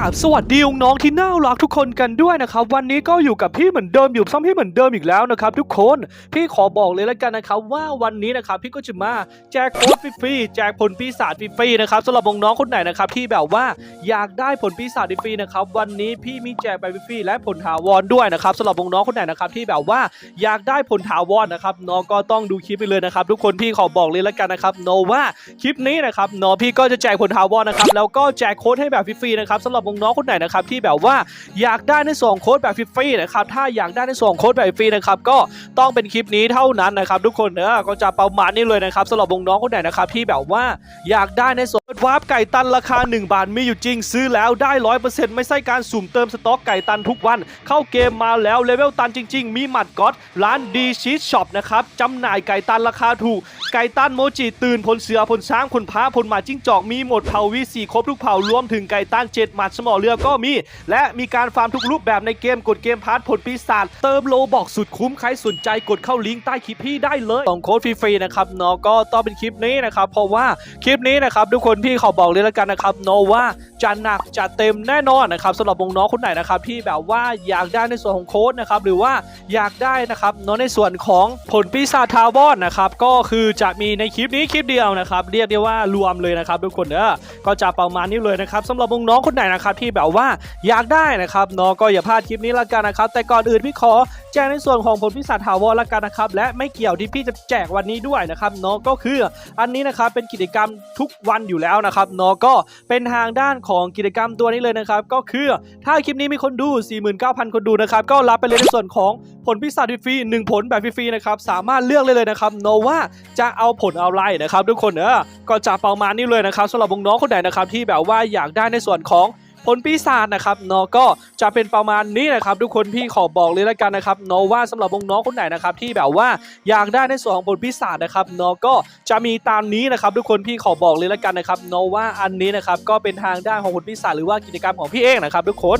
ราบสวัสดีน้องที่น่ารักทุกคนกันด้วยนะครับวันนี้ก็อยู่กับพี่เหมือนเดิมอยู่ซ้ำพี่เหมือนเดิมอีกแล้วนะครับทุกคนพี่ขอบอกเลยแล้วกันนะครับว่าวันนี้นะครับพี่ก็จะมาแจกโค้ดฟรีๆแจกผลปีศาจฟรีๆนะครับสำหรับน้องๆคนไหนนะครับที่แบบว่าอยากได้ผลปีศาจฟรีๆนะครับวันนี้พี่มีแจกไปฟรีๆและผลถาวรด้วยนะครับสำหรับน้องๆคนไหนนะครับที่แบบว่าอยากได้ผลถาวรนะครับน้องก็ต้องดูคลิปไปเลยนะครับทุกคนพี่ขอบอกเลยแล้วกันนะครับโนว่าคลิปนี้นะครับน้องพี่ก็จะแจกผลถาวรนะครับแล้วก็แจกโค้ดให้แบบฟรีๆนะครับสำหรับน้องๆคนไหนนะครับที่แบบว่าอยากได้ในส่วนของโค้ดแบบฟรีๆนะครับถ้าอยากได้ในส่วนของโค้ดแบบฟรีนะครับก็ต้องเป็นคลิปนี้เท่านั้นนะครับทุกคนเนอะก็จะประมาณนี้เลยนะครับสำหรับน้องคนไหนนะครับที่แบบว่าอยากได้ในส่วนวาร์ปไก่ตันราคา 1 บาทมีอยู่จริง ซื้อแล้วได้ร้อยเปอร์เซ็นต์ไม่ใช่การสุ่มเติมสต็อกไก่ตันทุกวัน เข้าเกมมาแล้วเลเวลตันจริง ๆ มีหมัดก๊อตร้านดีชีสช็อปนะครับจำหน่ายไก่ตันราคาถูก ไก่ตันโมจิตื่นผลเสือผลช้างผลพ้าผลหมาจิ้งจอกมีหมดเผ่าวีสีครบทุกเผารวมถึงไก่ตันเจ็ดหมัดสมอเรือก็มี และมีการฟาร์มทุกรูปแบบในเกมกดเกมพาร์ทผลปีศาจเติมโลบอกสุดคุ้มใครสนใจกดเข้าลิงก์ใต้คลิปพี่ได้เลยส่งโค้ดฟรีๆนะครับเนาะก็ต้องเป็นคลิปนี้นะครับเพราะว่าคลิปนี้นะครับทุกคนพี่ขอบอกเลยแล้วกันนะครับเนาะว่าจะหนักจะเต็มแน่นอนนะครับสำหรับน้องคนไหนนะครับที่แบบว่าอยากได้ในส่วนของโค้ดนะครับหรือว่าอยากได้นะครับเนาะในส่วนของผลปีศาจทาวอนนะครับก็คือจะมีในคลิปนี้คลิปเดียวนะครับเรียกได้ว่ารวมเลยนะครับทุกคนเด้อก็จะประมาณนี้เลยนะครับสำหรับน้องคนไหนนะครับที่แบบว่าอยากได้นะครับเนาะก็อย่าพลาดคลิปนี้ละกันนะครับ แต่ก่อนอื่นพี่ขอแจ้งในส่วนของผลพิศาจถาวรละกันนะครับและไม่เกี่ยวที่พี่จะแจกวันนี้ด้วยนะครับเนาะก็คืออันนี้นะครับเป็นกิจกรรมทุกวันอยู่แล้วนะครับเนาะก็เป็นทางด้านของกิจกรรมตัวนี้เลยนะครับ ก็คือถ้าคลิปนี้มีคนดู 49,000 คนดูนะครับก็รับไปเลยในส่วนของผลพิศาจฟรีหนึ่งผลแบบฟรีๆนะครับสามารถเลือกเลยเลยนะครับเนว่าจะเอาผลอะไรนะครับทุกคนเออก็จะประมาณนี้เลยนะครับสำหรับน้องๆคนไหนนะครับที่แบบว่าอยากได้ในส่วนของผลปีศาจนะครับเนาะก็จะเป็นประมาณนี้นะครับ ทุกคนพี่ขอบอกเลยล้วกันนะครับเนาะว่าสำหรับวงน้องคนไหนนะครับที่แบบว่าอยากได้ในส่วนของผลปีศาจนะครับเนาะก็จะมีตามนี้นะครับ ทุกคนพี่ขอบอกเลยล้วกันนะครับเนาะว่าอันนี้นะครับก็เป็นทางด้านของผลปีศาจหรือว่ากิจกรรมของพี่เองนะครับ ทุกคน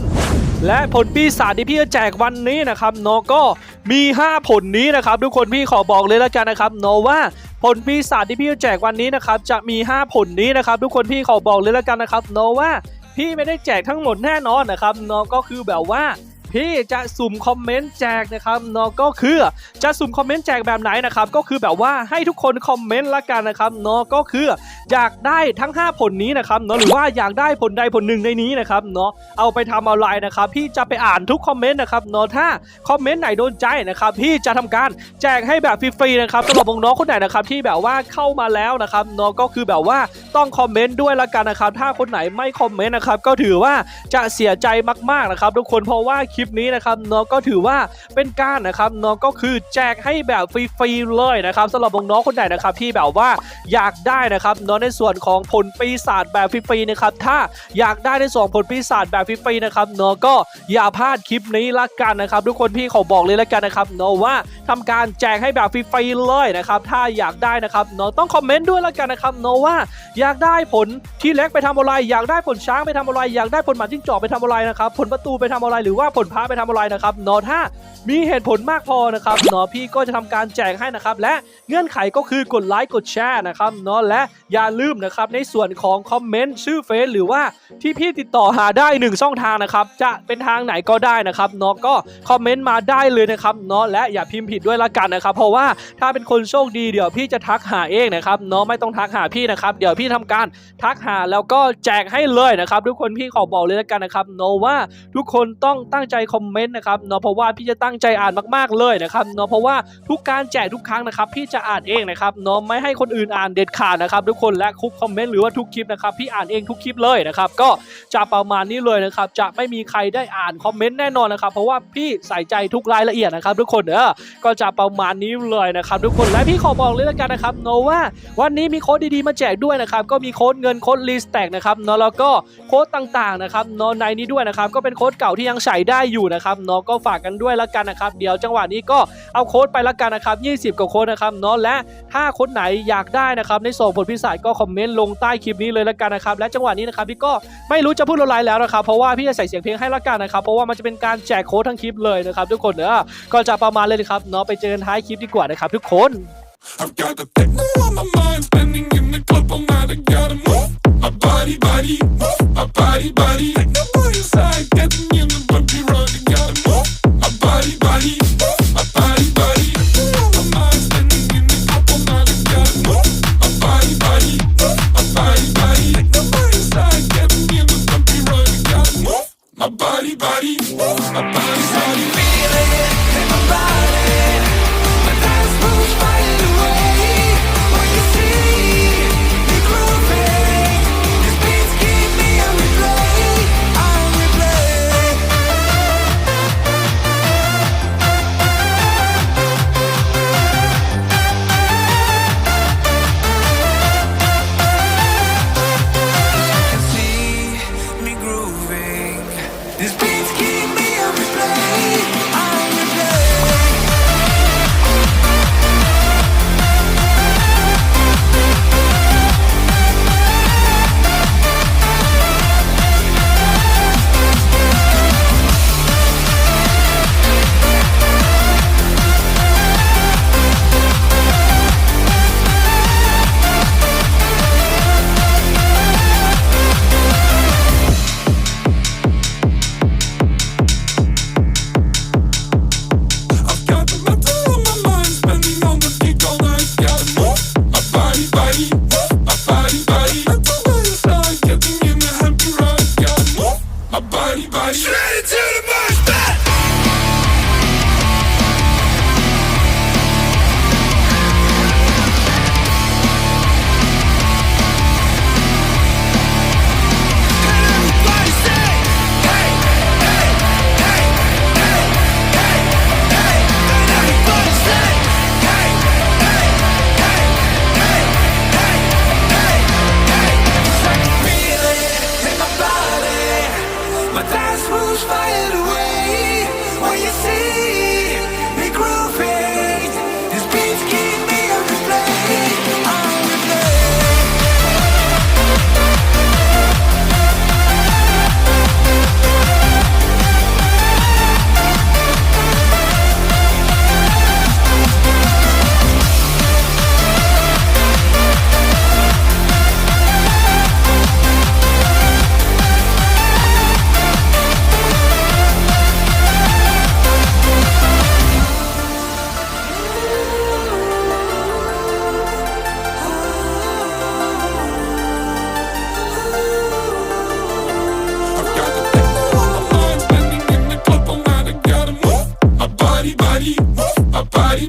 และผลปีศาจที่พี่จะแจกวันนี้นะครับเนาะก็มี 5 ผลนี้นะครับ ทุกคนพี่ขอบอกเลยแล้วกันนะครับเนาะว่าผลปีศาจที่พี่จะแจกวันนี้นะครับจะมี 5 ผลนี้นะครับ ทุกคนพี่ขอบอกเลยแล้วกันนะครับเนาะว่าพี่ไม่ได้แจกทั้งหมดแน่นอนนะครับเนาะก็คือแบบว่า พี่จะสุ่มคอมเมนต์แจกนะครับเนาะก็คือจะสุ่มคอมเมนต์แจกแบบไหนนะครับก็คือแบบว่าให้ทุกคนคอมเมนต์ละกันนะครับเนาะก็คืออยากได้ทั้ง 5 ผลนี้นะครับเนาะหรือว่าอยากได้ผลใดผลหนึ่งในนี้นะครับเนาะเอาไปทำอะไรนะครับพี่จะไปอ่านทุกคอมเมนต์นะครับเนาะถ้าคอมเมนต์ไหนโดนใจนะครับพี่จะทำการแจกให้แบบฟรีๆนะครับสำหรับน้องๆคนไหนนะครับที่แบบว่าเข้ามาแล้วนะครับเนาะก็คือแบบว่าต้องคอมเมนต์ด้วยละกันนะครับถ้าคนไหนไม่คอมเมนต์นะครับก็ถือว่าจะเสียใจมากๆนะครับทุกคนเพราะว่าคลิปนี้นะครับเนาะก็ถือว่าเป็นการนะครับเนาะก็คือแจกให้แบบฟรีๆเลยนะครับสำหรับน้องคนไหนนะครับที่แบบว่าอยากได้นะครับเนาะในส่วนของผลปีศาจแบบฟรีๆนะครับถ้าอยากได้ในส่วนผลปีศาจแบบฟรีๆนะครับเนาะก็อย่าพลาดคลิปนี้ละกันนะครับทุกคนพี่ขอบอกเลยละกันนะครับเนาะว่าทำการแจกให้แบบฟรีๆเลยนะครับถ้าอยากได้นะครับเนาะต้องคอมเมนต์ด้วยละกันนะครับเนาะว่าอยากได้ผลที่เล็กไปทำอะไรอยากได้ผลช้างไปทำอะไรอยากได้ผลหมาจิ้งจอกไปทำอะไรนะครับผลประตูไปทำอะไรหรือว่าผลพระไปทำอะไรนะครับเนาะถ้ามีเหตุผลมากพอนะครับเนาะพี่ก็จะทำการแจกให้นะครับ และเงื่อนไขก็คือกดไลค์กดแชร์นะครับเนาะและอย่าลืมนะครับในส่วนของคอมเมนต์ชื่อเฟซหรือว่าที่พี่ติดต่อหาได้หนึ่งช่องทางนะครับจะเป็นทางไหนก็ได้นะครับเนาะก็คอมเมนต์มาได้เลยนะครับเนาะและอย่าพิมพ์ผิดด้วยละกันนะครับ เพราะว่าถ้าเป็นคนโชคดีเดี๋ยวพี่จะทักหาเองนะครับเนาะไม่ต้องทักหาพี่นะครับ เดี๋ยวพี่ทำการทักหาแล้วก็แจกให้เลยนะครับ ทุกคนพี่ขอบอกเลยล้วกันนะครับโนว่าทุกคนต้องตั้งใจคอมเมนต์นะครับเนาะเพราะว่าพี่จะตั้งใจอ่านมากๆเลยนะครับเนาะเพราะว่าทุกการแจกทุกครั้งนะครับพี่จะอ่านเองนะครับเนาะไม่ให้คนอื่นอ่านเด็ดขาดนะครับทุกคนและคุกคอมเมนต์หรือว่าทุกคลิปนะครับพี่อ่านเองทุกคลิปเลยนะครับก็จะประมาณนี้เลยนะครับจะไม่มีใครได้อ่านคอมเมนต์แน่นอนนะครับเพราะว่าพี่ใส่ใจทุกรายละเอียดนะครับ ทุกคนเออก็จะประมาณนี้เลยนะครับ ทุกคนและพี่ขอบอกเลยล้วกันนะครับโนาะว่าวันนี้มีโค้ดดีๆมาแจกด้วยนะครับก็มีโค้ดเงินโค้ดรีสแต็กนะครับเนาะแล้วก็โค้ดต่างๆนะครับเนาะในนี้ด้วยนะครับก็เป็นโค้ดเก่าที่ยังใช้ได้อยู่นะครับเนาะก็ฝากกันด้วยละกันนะครับ เดี๋ยวจังหวะนี้ก็เอาโค้ดไปละกันนะครับ20กว่าโค้ดนะครับเนาะและถ้าคนไหนอยากได้นะครับในส่งผลพิเศษก็คอมเมนต์ลงใต้คลิปนี้เลยละกันนะครับและจังหวะนี้นะครับพี่ก็ไม่รู้จะพูดอะไรแล้วนะครับเพราะว่าพี่จะใส่เสียงเพลงให้ละกันนะครับเพราะว่ามันจะเป็นการแจกโค้ดทั้งคลิปเลยนะครับทุกคนเนอะก็จะประมาณเลยนะครับเนาะไปเจอกันท้ายคลิปดีกว่านะครับทุกคน I've got the techno on my mind, spending in the club all night. I gotta move. My body, body, move. My body, body. My body, body. My body, body. Feel it in my body. My dance moves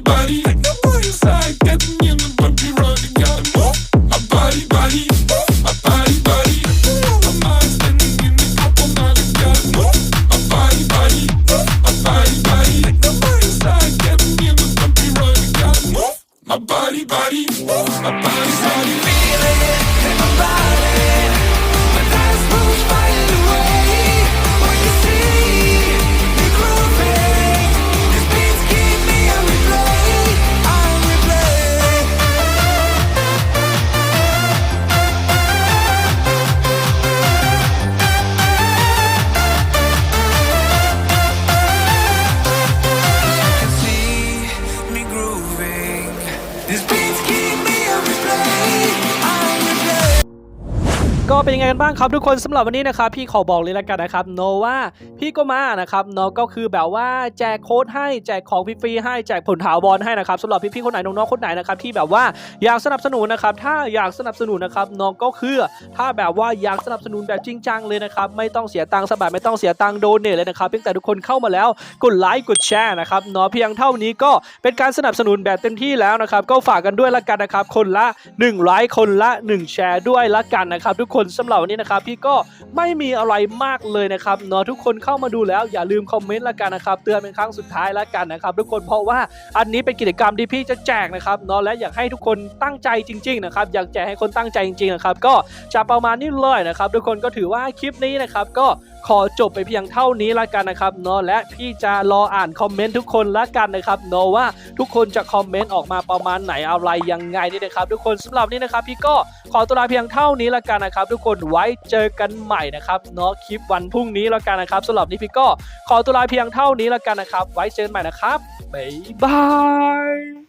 body, body. Ain't nobody inside getting in the bumpy road. Gotta move my body, body, my body, body. My mind spinning in the all night. Gotta move my body, body, my body, body. Ain't nobody inside getting in the bumpy road. Gotta move my body, body, my body, body. Feel it in my body. เป็นยังไงกันบ้างครับทุกคนสำหรับวันนี้นะครับพี่ขอบอกเลยละกันนะครับโนว่าพี่ก็มานะครับเนาะก็คือแบบว่าแจกโค้ดให้แจกของฟรีให้แจกผลถาวรให้นะครับสำหรับพี่ๆคนไหนน้องๆคนไหนนะครับที่แบบว่าอยากสนับสนุนนะครับถ้าอยากสนับสนุนนะครับน้องก็คือถ้าแบบว่าอยากสนับสนุนแบบจริงจังเลยนะครับไม่ต้องเสียตังค์สบายไม่ต้องเสียตังค์โดเนทเลยนะครับเพียงแต่ทุกคนเข้ามาแล้วกดไลค์กดแชร์นะครับเนาะเพียงเท่านี้ก็เป็นการสนับสนุนแบบเต็มที่แล้วนะครับก็ฝากกันด้วยละกันนะครับคนละ1ไลค์คนละ 1 แชร์ด้วยละกันนะครับทุกคนสำหรับวันนี้นะครับพี่ก็ไม่มีอะไรมากเลยนะครับเนาะทุกคนเข้ามาดูแล้วอย่าลืมคอมเมนต์ละกันนะครับเตือนเป็นครั้งสุดท้ายละกันนะครับทุกคนเพราะว่าอันนี้เป็นกิจกรรมที่พี่จะแจกนะครับเนาะและอยากให้ทุกคนตั้งใจจริงๆนะครับอยากแจกให้คนตั้งใจจริงๆนะครับก็จะประมาณนี้เลยนะครับทุกคนก็ถือว่าคลิปนี้นะครับก็ ขอจบไปเพียงเท่านี้ละกันนะครับเนาะและพี่จะรออ่านคอมเมนต์ทุกคนละกันนะครับเนาะว่าทุกคนจะคอมเมนต์ออกมาประมาณไหนอะไรยังไงนี่นะครับ ทุกคนสำหรับนี้นะครับ พี่ก็ขอตัวลาเพียงเท่านี้ละกันนะครับ ทุกคนไว้เจอกันใหม่นะครับเนาะคลิปวันพรุ่งนี้ละกันนะครับสำหรับนี้พี่ก็ขอตัวลาเพียงเท่านี้ละกันนะครับ ไว้เจอกันใหม่นะครับบ๊ายบาย